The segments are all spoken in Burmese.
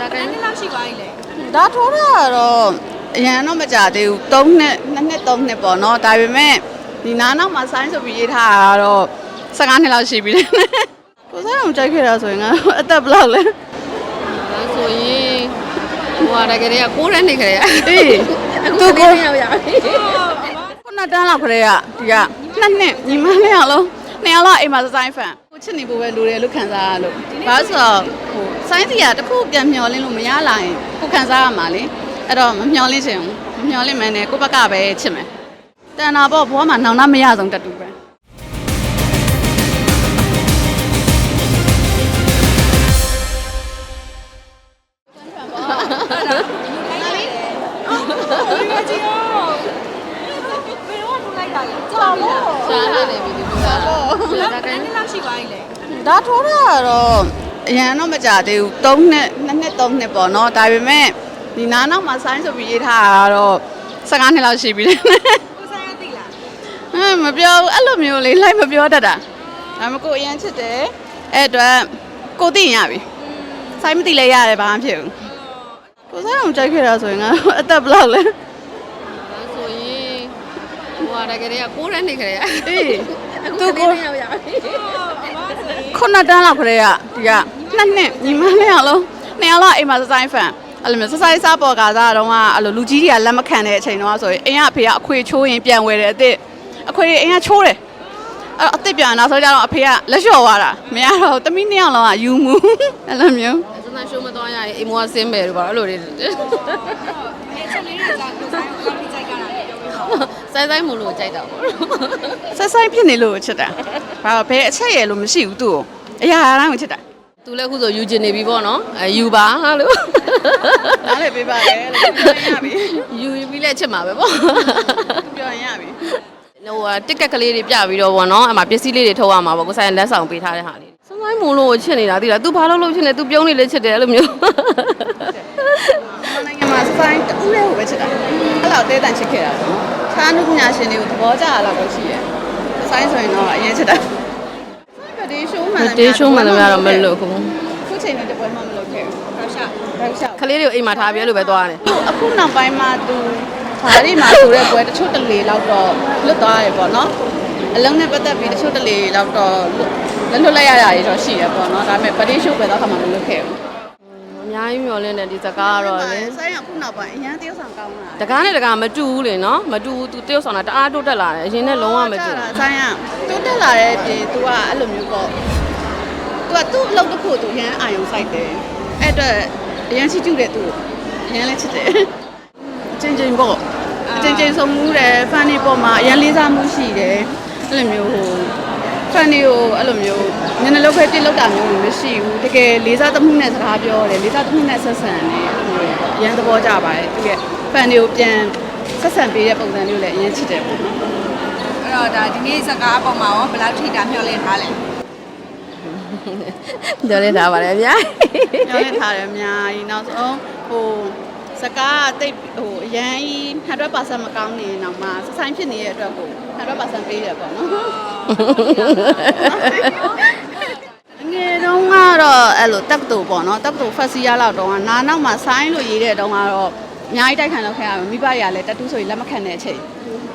ဒါကနေ့လောက်ရှိသွားပြီလေဒါထိုးတာကတော့အရန်တော့မကြသေးဘူး3နှစ်2နှစ်3နှစ်ပေါ့နော်ဒါပေမဲ့ဒီနားနောက်မှာဆိုင်းဆိုပြီးရေးထားတာကတော့15နှစ်လောက်ရှိပြီလေကိုစားအောင်ကြိုက်ခဲ့တာဆိုရင်ငါအသက်ဘယ်လောက်လဲဒါဆိုရင်ဟိုဟာတကယ်တည်းက6ရက်နေခရေအေးအခုသူကိုကိုရောက်ရပြီခုနတန်းလောက်ခရေကဒီကနှစ်နှစ်ညီမနှစ်ယောက်လုံးနှစ်ယောက်လောက်အိမ်မှာဆိုင်းဖန် ကိုချစ်နေဖို့ပဲလိုတယ်လို့ခံစားရလို့ဘာလို့ဆိုတော့ဟိုဆိုင်းစီကတစ်ခုပြန်မျောလင်းလို့မရလာရင်ကိုခံစားရမှာလေအဲ့တော့မမျောလင်းချင်ဘူးမမျောလင်းမှန်းနဲ့ကိုယ့်ဘက်ကပဲချစ်မယ်တန်တာပေါ့ဘဝမှာနောင်တမရဆုံးတတူပဲ ရှာလာနေပြီဒီကဒါကနေ့လောက်ရှိသွားပြီလေဒါထိုးတာကတော့အရန်တော့မကြသေးဘူး3နှစ်2နှစ်3နှစ်ပေါ့နော်ဒါပေမဲ့ဒီနားနောက်မှာဆိုင်းဆိုပြီးရေးထားတာကတော့15နှစ်လောက်ရှိပြီလေကိုဆိုင်ရသိလားဟမ်မပြောဘူးအဲ့လိုမျိုးလေးလိုက်မပြောတတ်တာဒါမှကိုအရင်ချစ်တယ်အဲ့အတွက်ကိုသိရင်ရပြီဆိုင်းမသိလဲရတယ်ဘာမှမဖြစ်ဘူးကိုစားအောင်ကြိုက်ခဲ့တာဆိုရင်ငါအသက်ဘယ်လောက်လဲဒါဆိုရင် ဟိုဟာတကယ်တည်းက6ရက်နေခရေအေးအခုသူကိုကိုရောက်ရပြီခုနှစ်တန်းလောက်ခရေကဒီကနှစ်နှစ်ညီမနှစ်ယောက်လုံးနှစ်ယောက်လောက်အိမ်မှာစဆိုင်ဖန်အဲ့လိုမျိုးစဆိုင်စားပေါ်ကားစားတော့ကအဲ့လိုလူကြီးတွေကလက်မခံတဲ့အချိန်တော့ဆိုရင်အိမ်ကအဖေကအခွေချိုးရင်ပြန်ဝယ်တယ်အစ်စ်အခွေအိမ်ကချိုးတယ်အဲ့တော့အစ်စ်ပြန်နောက်ဆုံးကျတော့အဖေကလက်လျှော်သွားတာမရတော့သမီးနှစ်ယောက်လုံးကယူမှုအဲ့လိုမျိုးစမ်းရှိုးမသွားရရင်အိမ်မောဆင်းမယ်လို့ပါအဲ့လိုတွေအဲချက်လေးတွေကကိုဆိုင်ကိုဖိကြိုက်ကြ တာလေပြောပြပါစိုက်စိုက်မှုလို့ကြိုက်တာပေါ့ဆက်ဆိုင်ဖြစ်နေလို့ချစ်တာဘာဘယ်အချက်ရယ်လို့မရှိဘူးသူ့ကိုအရာအားလုံးကိုချစ်တာသူလည်းခုဆိုယူကျင်နေပြီပေါ့နော်အဲယူပါလို့နားလည်းပေးပါလေလို့ပြောရင်ရပြီယူပြီးလက်ချစ်မှာပဲပေါ့ပြောရင်ရပြီဟိုဟာတစ်ကက်ကလေးတွေပြပြီးတော့ဗောနော်အမှပစ္စည်းလေးတွေထုတ်ရမှာပေါ့ကိုဆိုင်လက်ဆောင်ပေးထားတဲ့ဟာလေးစမ်းဆိုင်မှုလို့ချစ်နေတာသိလား तू ဘာလို့လို့ချစ်နေ तू ပြုံးနေလေချစ်တယ်အဲ့လိုမျိုးနိုင်ငံ မှာစဆိုင်တူးလေးကိုပဲချစ်တာအဲ့လောက်တဲတန်ချစ်ခဲ့တာပေါ့သာနုပညာရှင်တွေကိုသဘောကျတာတော့ရှိရဲ့စဆိုင်ဆိုရင်တော့အရင်ချစ်တာဗဒေးရှိုးမှန်တေးရှုံးမှန်တယ်များတော့မလို့ခုခုချိန်နဲ့တပွဲမှမလုပ်ခဲ့ဘူးတော့ရှောက်တော့ရှောက်ခလေးတွေကိုအိမ်မှာထားပြီးအဲ့လိုပဲသွားတယ်အခုနောက်ပိုင်းမှာသူဘာတွေမှာဆိုတဲ့ပွဲတချို့တလေလောက်တော့လွတ်သွားရပေါ့နော်အလုံးနဲ့ပတ်သက်ပြီးတချို့တလေလောက်တော့လွတ်လွတ်လိုက်ရတာတွေတော့ရှိရပေါ့နော်ဒါပေမဲ့ဗဒေးရှိုးပဲတော့ခါမှမလုပ်ခဲ့ဘူးအ များကြီးမျောလင်းတဲ့ဒီစကားကတော့လေ ဆိုင်ရအခုနောက်ပိုင်းအရန်တယောက်ဆောင်ကောင်းလာ တကားနဲ့တကားမတူဘူးလေနော်မတူဘူး तू တယောက်ဆောင်တာတအားတိုးတက်လာတယ်အရင်နဲ့လုံးဝမတူဘူး ဆိုင်ရတိုးတက်လာတဲ့ပြင် तू ကအဲ့လိုမျိုးပေါ့ तू ကသူ့အလုပ်တစ်ခု तू ရန်အာယုံစိုက်တယ်အဲ့အတွက်အရန်ချစ်ကျူတယ် तू ရန်လည်းချစ်တယ်အချင်းချင်းပေါ့အချင်းချင်းဆုံးမှုတယ်ဖန်နေပေါ်မှာအရန်လေးစားမှုရှိတယ်အဲ့လိုမျိုးဟို ဖန်နေကိုအဲ့လိုမျိုးနည်းနည်းလောက်ပဲပြစ်လောက်တာမျိုးမရှိဘူးတကယ်လေးစားသမှုနဲ့စကားပြောတယ်လေးစားသမှုနဲ့ဆက်ဆံတယ်အဲ့လိုမျိုးပေါ့အရန်သဘောကျပါတယ်သူကဖန်နေကိုပြန်ဆက်ဆံပေးတဲ့ပုံစံမျိုးလည်းအရင်ချစ်တယ်ပေါ့နော်အဲ့တော့ဒါဒီနေ့စကားအပေါ်မှာရောဘယ်လောက်ထိတာမျှော်လင့်ထားလဲပြောနေထားပါတယ်အများကြီးညောင်းနေထားတယ်အများကြီးနောက်ဆုံးဟို စကားတိတ်ဟိုအရန်ကြီး100%မကောင်းနေရင်တော့မှစဆိုင်ဖြစ်နေတဲ့အတွက်ကို100%ပေးရပေါ့နော်ငယ်တုန်းကတော့အဲ့လိုတက်တူပေါ့နော်တက်တူဖက်စီယာလောက်တုန်းကနာနောက်မှာဆိုင်းလို့ရေးတဲ့တုန်းကတော့အများကြီးတိုက်ခံလောက်ခဲ့ရမယ်မိဘတွေကလည်းတက်တူဆိုရင်လက်မခံတဲ့အချိန်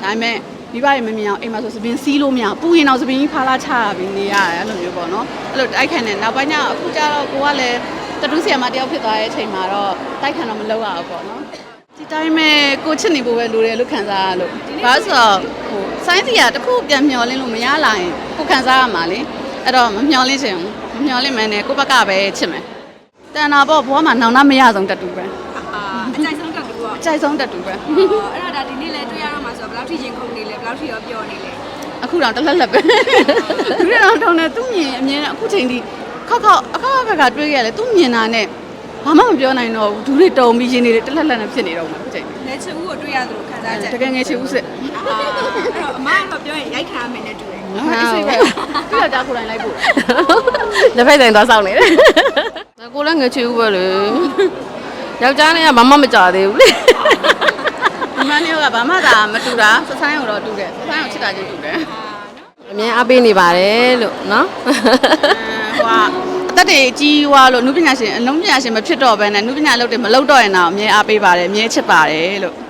ဒါပေမဲ့မိဘတွေမမြင်အောင်အိမ်မှာဆိုသပင်းစီးလို့မရဘူးပူရင်တော့သပင်းကြီးဖားလာချရပြီးနေရတယ်အဲ့လိုမျိုးပေါ့နော်အဲ့လိုတိုက်ခံတဲ့နောက်ပိုင်းကျတော့အခုကျတော့ကိုကလည်း တတူးဆီယမတယောက်ဖြစ်သွားတဲ့အချိန်မှာတော့တိုက်ခံတော့မလုပ်ရဘူးပေါ့နော်ဒီတိုင်းမဲ့ကိုချစ်နေဖို့ပဲလိုတယ်လို့ခံစားရလို့ဘာလို့ဆိုတော့ဟိုဆိုင်းစီကတစ်ခုပြန်မျောလင်းလို့မရလာရင်ကိုခံစားရမှာလေအဲ့တော့မမျောလင်းချင်ဘူးမမျောလင်းမှန်းနဲ့ကိုယ့်ဘက်ကပဲချစ်မယ်တန်တာပေါ့ဘဝမှာနောင်တမရဆုံးတတူပဲအာအကြိုက်ဆုံးတက်တူပေါ့အကြိုက်ဆုံးတတူပဲအဲ့တော့ဒါဒီနေ့လဲတွေ့ရတော့မှာဆိုတော့ဘယ်လောက်ထိရင်ခုန်နေလဲဘယ်လောက်ထိရောပြောနေလဲအခုတော့တလက်လက်ပဲသူရအောင်ထုံနေသူမြင်အမြင်နဲ့အခုချိန်ဒီ ခောက်ခောက်အခါခါခါတွေးရလေသူမြင်တာနဲ့ဘာမှမပြောနိုင်တော့ဘူးဒူးတွေတုံပြီးရင်းနေတယ်တလက်လက်နဲ့ဖြစ်နေတော့မှာအခုချိန်လက်ချူကိုတွေ့ရသလိုခံစားချက်တကယ်ငယ်ချစ်ဦးစစ်အာအဲ့တော့အမကတော့ပြောရင်ရိုက်ခါမယ်နဲ့တူတယ်ဟာအစ်စိပဲသူကကြားကိုယ်တိုင်လိုက်ဖို့လက်ဖက်ဆိုင်သွားဆောင်နေတယ်ကိုလည်းငချူဘူးပဲလေယောက်ျားလေးကမမမကြသေးဘူးလေဒီမနေ့ကဘာမှသာမတူတာစဆိုင်ကိုတော့တူတယ်စဆိုင်ကိုချစ်တာချင်းတူတယ်အမြင်အားပေးနေပါတယ်လို့နော် ဟိုကအတက်တွေကြီးွားလို့နုပညာရှင်အလုံးပညာရှင်မဖြစ်တော့ဘဲနဲ့နုပညာလုပ်တယ်မလုပ်တော့ရင်တော့အမြဲအားပေးပါတယ်အမြဲချစ်ပါတယ်လို့